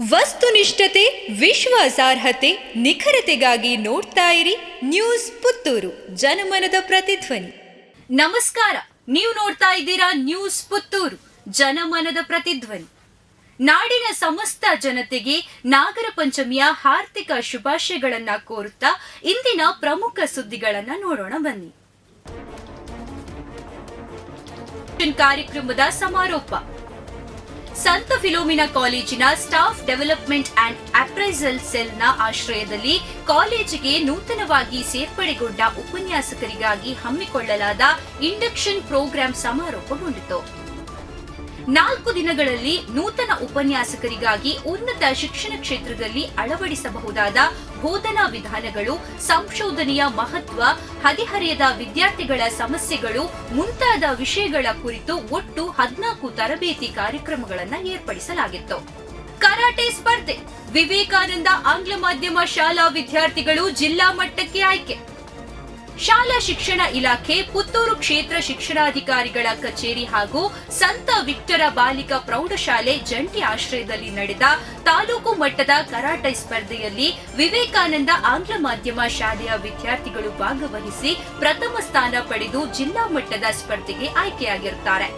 ವಸ್ತುನಿಷ್ಠತೆ, ವಿಶ್ವಾಸಾರ್ಹತೆ, ನಿಖರತೆಗಾಗಿ ನೋಡ್ತಾ ಇರಿ ನ್ಯೂಸ್ ಪುತ್ತೂರು, ಜನಮನದ ಪ್ರತಿಧ್ವನಿ. ನಮಸ್ಕಾರ, ನೀವು ನೋಡ್ತಾ ಇದ್ದೀರಾ ನ್ಯೂಸ್ ಪುತ್ತೂರು, ಜನಮನದ ಪ್ರತಿಧ್ವನಿ. ನಾಡಿನ ಸಮಸ್ತ ಜನತೆಗೆ ನಾಗರ ಪಂಚಮಿಯ ಹಾರ್ದಿಕ ಶುಭಾಶಯಗಳನ್ನ ಕೋರುತ್ತಾ ಇಂದಿನ ಪ್ರಮುಖ ಸುದ್ದಿಗಳನ್ನ ನೋಡೋಣ ಬನ್ನಿ. ಕಾರ್ಯಕ್ರಮದ ಸಮಾರೋಪ. ಸಂತ ಫಿಲೋಮಿನಾ ಕಾಲೇಜಿನ ಸ್ಟಾಫ್ ಡೆವಲಪ್ಮೆಂಟ್ ಅಂಡ್ ಅಪ್ರೈಸಲ್ ಸೆಲ್ನ ಆಶ್ರಯದಲ್ಲಿ ಕಾಲೇಜಿಗೆ ನೂತನವಾಗಿ ಸೇರ್ಪಡೆಗೊಂಡ ಉಪನ್ಯಾಸಕರಿಗಾಗಿ ಹಮ್ಮಿಕೊಳ್ಳಲಾದ ಇಂಡಕ್ಷನ್ ಪ್ರೋಗ್ರಾಂ ಸಮಾರೋಪಗೊಂಡಿತು. ನಾಲ್ಕು ದಿನಗಳಲ್ಲಿ ನೂತನ ಉಪನ್ಯಾಸಕರಿಗಾಗಿ ಉನ್ನತ ಶಿಕ್ಷಣ ಕ್ಷೇತ್ರದಲ್ಲಿ ಅಳವಡಿಸಬಹುದಾದ ಬೋಧನಾ ವಿಧಾನಗಳು, ಸಂಶೋಧನೆಯ ಮಹತ್ವ, ಹದಿಹರೆಯದ ವಿದ್ಯಾರ್ಥಿಗಳ ಸಮಸ್ಯೆಗಳು ಮುಂತಾದ ವಿಷಯಗಳ ಕುರಿತು ಒಟ್ಟು ಹದಿನಾಲ್ಕು ತರಬೇತಿ ಕಾರ್ಯಕ್ರಮಗಳನ್ನು ಏರ್ಪಡಿಸಲಾಗಿತ್ತು. ಕರಾಟೆ ಸ್ಪರ್ಧೆ, ವಿವೇಕಾನಂದ ಆಂಗ್ಲ ಮಾಧ್ಯಮ ಶಾಲಾ ವಿದ್ಯಾರ್ಥಿಗಳು ಜಿಲ್ಲಾ ಮಟ್ಟಕ್ಕೆ ಆಯ್ಕೆ. ಶಾಲಾ ಶಿಕ್ಷಣ ಇಲಾಖೆ ಪುತ್ತೂರು ಕ್ಷೇತ್ರ ಶಿಕ್ಷಣಾಧಿಕಾರಿಗಳ ಕಚೇರಿ ಹಾಗೂ ಸಂತ ವಿಕ್ಟರ ಬಾಲಿಕಾ ಪ್ರೌಢಶಾಲೆ ಜಂಟಿ ಆಶ್ರಯದಲ್ಲಿ ನಡೆದ ತಾಲೂಕು ಮಟ್ಟದ ಕರಾಟೆ ಸ್ಪರ್ಧೆಯಲ್ಲಿ ವಿವೇಕಾನಂದ ಆಂಗ್ಲ ಮಾಧ್ಯಮ ಶಾಲೆಯ ವಿದ್ಯಾರ್ಥಿಗಳು ಭಾಗವಹಿಸಿ ಪ್ರಥಮ ಸ್ಥಾನ ಪಡೆದು ಜಿಲ್ಲಾ ಮಟ್ಟದ ಸ್ಪರ್ಧೆಗೆ ಆಯ್ಕೆಯಾಗಿರುತ್ತಾರೆ.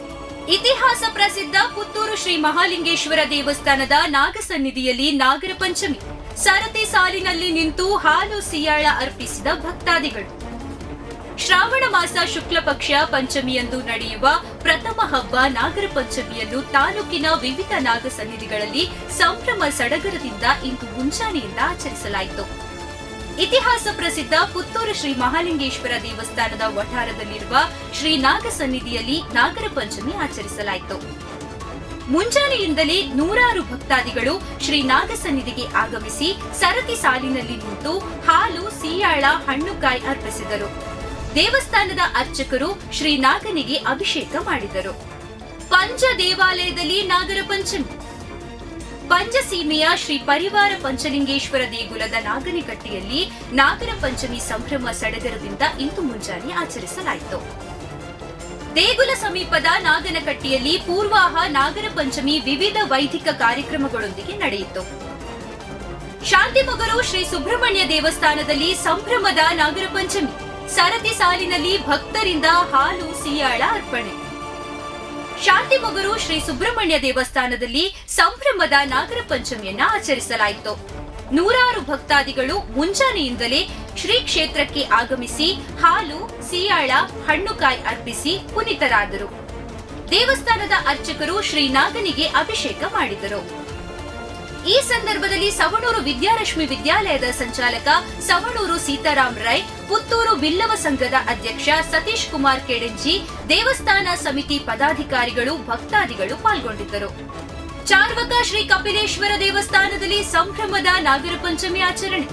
ಇತಿಹಾಸ ಪ್ರಸಿದ್ಧ ಪುತ್ತೂರು ಶ್ರೀ ಮಹಾಲಿಂಗೇಶ್ವರ ದೇವಸ್ಥಾನದ ನಾಗಸನ್ನಿಧಿಯಲ್ಲಿ ನಾಗರ ಪಂಚಮಿ. ಸರತಿ ಸಾಲಿನಲ್ಲಿ ನಿಂತು ಹಾಲು ಸಿಯಾಳ ಅರ್ಪಿಸಿದ ಭಕ್ತಾದಿಗಳು. ಶ್ರಾವಣ ಮಾಸ ಶುಕ್ಲ ಪಕ್ಷ ಪಂಚಮಿಯಂದು ನಡೆಯುವ ಪ್ರಥಮ ಹಬ್ಬ ನಾಗರ ಪಂಚಮಿಯನ್ನು ತಾಲೂಕಿನ ವಿವಿಧ ನಾಗ ಸನ್ನಿಧಿಗಳಲ್ಲಿ ಸಂಭ್ರಮ ಸಡಗರದಿಂದ ಇಂದು ಮುಂಜಾನೆಯಿಂದ ಆಚರಿಸಲಾಯಿತು. ಇತಿಹಾಸ ಪ್ರಸಿದ್ಧ ಪುತ್ತೂರು ಶ್ರೀ ಮಹಾಲಿಂಗೇಶ್ವರ ದೇವಸ್ಥಾನದ ವಠಾರದಲ್ಲಿರುವ ಶ್ರೀ ನಾಗ ಸನ್ನಿಧಿಯಲ್ಲಿ ನಾಗರ ಪಂಚಮಿ ಆಚರಿಸಲಾಯಿತು. ಮುಂಜಾನೆಯಿಂದಲೇ ನೂರಾರು ಭಕ್ತಾದಿಗಳು ಶ್ರೀ ನಾಗಸನ್ನಿಧಿಗೆ ಆಗಮಿಸಿ ಸರತಿ ಸಾಲಿನಲ್ಲಿ ನಿಂತು ಹಾಲು, ಸೀಯಾಳ, ಹಣ್ಣುಕಾಯಿ ಅರ್ಪಿಸಿದರು. ದೇವಸ್ಥಾನದ ಅರ್ಚಕರು ಶ್ರೀ ನಾಗನಿಗೆ ಅಭಿಷೇಕ ಮಾಡಿದರು. ಪಂಚ ದೇವಾಲಯದಲ್ಲಿ ನಾಗರ ಪಂಚಮಿ. ಪಂಚಸೀಮೆಯ ಶ್ರೀ ಪರಿವಾರ ಪಂಚಲಿಂಗೇಶ್ವರ ದೇಗುಲದ ನಾಗನಕಟ್ಟೆಯಲ್ಲಿ ನಾಗರ ಪಂಚಮಿ ಸಂಭ್ರಮ ಸಡಗರದಿಂದ ಇಂದು ಮುಂಜಾನೆ ಆಚರಿಸಲಾಯಿತು. ದೇಗುಲ ಸಮೀಪದ ನಾಗನಕಟ್ಟೆಯಲ್ಲಿ ಪೂರ್ವಾಹ ನಾಗರ ಪಂಚಮಿ ವಿವಿಧ ವೈದಿಕ ಕಾರ್ಯಕ್ರಮಗಳೊಂದಿಗೆ ನಡೆಯಿತು. ಶಾಂತಿಮೊಗರು ಶ್ರೀ ಸುಬ್ರಹ್ಮಣ್ಯ ದೇವಸ್ಥಾನದಲ್ಲಿ ಸಂಭ್ರಮದ ನಾಗರ ಪಂಚಮಿ. ಸರತಿ ಸಾಲಿನಲ್ಲಿ ಭಕ್ತರಿಂದ ಹಾಲು ಸಿಯಾಳ ಅರ್ಪಣೆ. ಶಾಂತಿಮೊಗರು ಶ್ರೀ ಸುಬ್ರಹ್ಮಣ್ಯ ದೇವಸ್ಥಾನದಲ್ಲಿ ಸಂಭ್ರಮದ ನಾಗರ ಪಂಚಮಿಯನ್ನ ಆಚರಿಸಲಾಯಿತು. ನೂರಾರು ಭಕ್ತಾದಿಗಳು ಮುಂಜಾನೆಯಿಂದಲೇ ಶ್ರೀ ಕ್ಷೇತ್ರಕ್ಕೆ ಆಗಮಿಸಿ ಹಾಲು, ಸಿಯಾಳ, ಹಣ್ಣುಕಾಯಿ ಅರ್ಪಿಸಿ ಪುನೀತರಾದರು. ದೇವಸ್ಥಾನದ ಅರ್ಚಕರು ಶ್ರೀ ನಾಗನಿಗೆ ಅಭಿಷೇಕ ಮಾಡಿದರು. ಈ ಸಂದರ್ಭದಲ್ಲಿ ಸವಣೂರು ವಿದ್ಯಾರಶ್ಮಿ ವಿದ್ಯಾಲಯದ ಸಂಚಾಲಕ ಸವಣೂರು ಸೀತಾರಾಮ್ ರೈ ಪುತ್ತೂರು ಬಿಲ್ಲವ ಸಂಘದ ಅಧ್ಯಕ್ಷ ಸತೀಶ್ ಕುಮಾರ್ ಕೆಡೆಂಜಿ ದೇವಸ್ಥಾನ ಸಮಿತಿ ಪದಾಧಿಕಾರಿಗಳು ಭಕ್ತಾದಿಗಳು ಪಾಲ್ಗೊಂಡಿದ್ದರು. ಚಾರ್ವಕ ಶ್ರೀ ಕಪಿಲೇಶ್ವರ ದೇವಸ್ಥಾನದಲ್ಲಿ ಸಂಭ್ರಮದ ನಾಗರ ಪಂಚಮಿ ಆಚರಣೆ.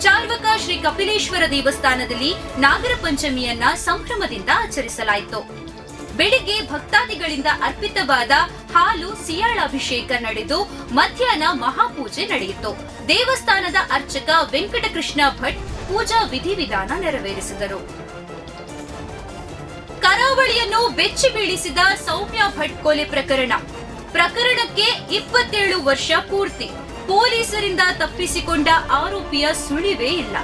ಚಾರ್ವಕ ಶ್ರೀ ಕಪಿಲೇಶ್ವರ ದೇವಸ್ಥಾನದಲ್ಲಿ ನಾಗರ ಪಂಚಮಿಯನ್ನ ಸಂಭ್ರಮದಿಂದ ಆಚರಿಸಲಾಯಿತು. ಬೆಳಿಗ್ಗೆ ಭಕ್ತಾದಿಗಳಿಂದ ಅರ್ಪಿತವಾದ ಹಾಲು ಸಿಯಾಳಾಭಿಷೇಕ ನಡೆದು ಮಧ್ಯಾಹ್ನ ಮಹಾಪೂಜೆ ನಡೆಯಿತು. ದೇವಸ್ಥಾನದ ಅರ್ಚಕ ವೆಂಕಟಕೃಷ್ಣ ಭಟ್ ಪೂಜಾ ವಿಧಿವಿಧಾನ ನೆರವೇರಿಸಿದರು. ಕರಾವಳಿಯನ್ನು ಬೆಚ್ಚಿ ಬೀಳಿಸಿದ ಸೌಮ್ಯ ಭಟ್ ಕೊಲೆ ಪ್ರಕರಣ. ಪ್ರಕರಣಕ್ಕೆ ಇಪ್ಪತ್ತೇಳು ವರ್ಷ ಪೂರ್ತಿ. ಪೊಲೀಸರಿಂದ ತಪ್ಪಿಸಿಕೊಂಡ ಆರೋಪಿಯ ಸುಳಿವೇ ಇಲ್ಲ.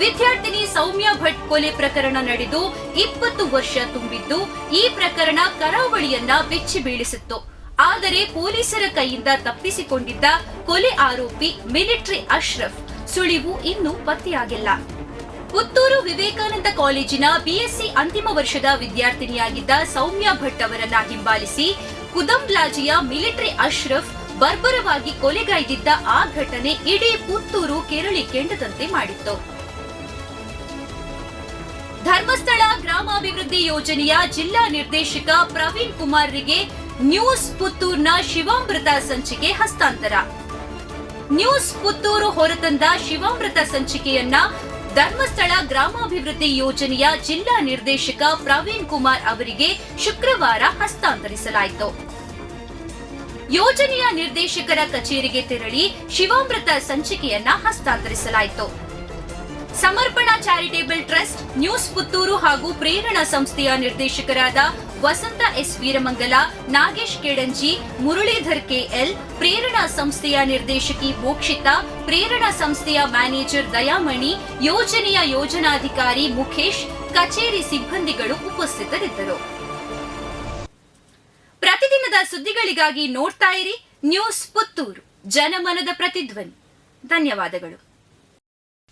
ವಿದ್ಯಾರ್ಥಿನಿ ಸೌಮ್ಯ ಭಟ್ ಕೊಲೆ ಪ್ರಕರಣ ನಡೆದು ಇಪ್ಪತ್ತು ವರ್ಷ ತುಂಬಿದ್ದು, ಈ ಪ್ರಕರಣ ಕರಾವಳಿಯನ್ನ ಬೆಚ್ಚಿ ಬೀಳಿಸಿತ್ತು. ಆದರೆ ಪೊಲೀಸರ ಕೈಯಿಂದ ತಪ್ಪಿಸಿಕೊಂಡಿದ್ದ ಕೊಲೆ ಆರೋಪಿ ಮಿಲಿಟರಿ ಅಶ್ರಫ್ ಸುಳಿವು ಇನ್ನೂ ಪತ್ತೆಯಾಗಿಲ್ಲ. ಪುತ್ತೂರು ವಿವೇಕಾನಂದ ಕಾಲೇಜಿನ ಬಿಎಸ್ಸಿ ಅಂತಿಮ ವರ್ಷದ ವಿದ್ಯಾರ್ಥಿನಿಯಾಗಿದ್ದ ಸೌಮ್ಯ ಭಟ್ ಅವರನ್ನ ಹಿಂಬಾಲಿಸಿ ಕುದಂಬ್ಲಾಜಿಯ ಮಿಲಿಟರಿ ಅಶ್ರಫ್ ಬರ್ಬರವಾಗಿ ಕೊಲೆಗೈದಿದ್ದ ಆ ಘಟನೆ ಇಡೀ ಪುತ್ತೂರು, ಕೆರಳಿ, ಕೆಂಡದಂತೆ ಮಾಡಿತ್ತು. ಧರ್ಮಸ್ಥಳ ಗ್ರಾಮಾಭಿವೃದ್ಧಿ ಯೋಜನೆಯ ಜಿಲ್ಲಾ ನಿರ್ದೇಶಕ ಪ್ರವೀಣ್ ಕುಮಾರ್ರಿಗೆ ನ್ಯೂಸ್ ಪುತ್ತೂರ್ನ ಶಿವಾಮೃತ ಸಂಚಿಕೆ ಹಸ್ತಾಂತರ. ನ್ಯೂಸ್ ಪುತ್ತೂರು ಹೊರತಂದ ಶಿವಾಮೃತ ಸಂಚಿಕೆಯನ್ನ ಧರ್ಮಸ್ಥಳ ಗ್ರಾಮಾಭಿವೃದ್ಧಿ ಯೋಜನೆಯ ಜಿಲ್ಲಾ ನಿರ್ದೇಶಕ ಪ್ರವೀಣ್ ಕುಮಾರ್ ಅವರಿಗೆ ಶುಕ್ರವಾರ ಹಸ್ತಾಂತರಿಸಲಾಯಿತು. ಯೋಜನೆಯ ನಿರ್ದೇಶಕರ ಕಚೇರಿಗೆ ತೆರಳಿ ಶಿವಾಮೃತ ಸಂಚಿಕೆಯನ್ನ ಹಸ್ತಾಂತರಿಸಲಾಯಿತು. ಸಮರ್ಪಣಾ ಟ್ರಸ್ಟ್ ನ್ಯೂಸ್ ಪುತ್ತೂರು ಹಾಗೂ ಪ್ರೇರಣಾ ಸಂಸ್ಥೆಯ ನಿರ್ದೇಶಕರಾದ ವಸಂತ ಎಸ್ ವೀರಮಂಗಲ, ನಾಗೇಶ್ ಕೆಡಂಜಿ, ಮುರಳೀಧರ್ ಕೆಎಲ್ ಪ್ರೇರಣಾ ಸಂಸ್ಥೆಯ ನಿರ್ದೇಶಕಿ ಮೋಕ್ಷಿತಾ, ಪ್ರೇರಣಾ ಸಂಸ್ಥೆಯ ಮ್ಯಾನೇಜರ್ ದಯಾಮಣಿ, ಯೋಜನೆಯ ಯೋಜನಾಧಿಕಾರಿ ಮುಖೇಶ್, ಕಚೇರಿ ಸಿಬ್ಬಂದಿಗಳು ಉಪಸ್ಥಿತರಿದ್ದರು. ಪ್ರತಿದಿನದ ಸುದ್ದಿಗಳಿಗಾಗಿ ನೋಡ್ತಾ ಇರಿ ನ್ಯೂಸ್ ಪುತ್ತೂರು. ಜನಮನದ ಪ್ರತಿಧ್ವನಿ. ಧನ್ಯವಾದಗಳು.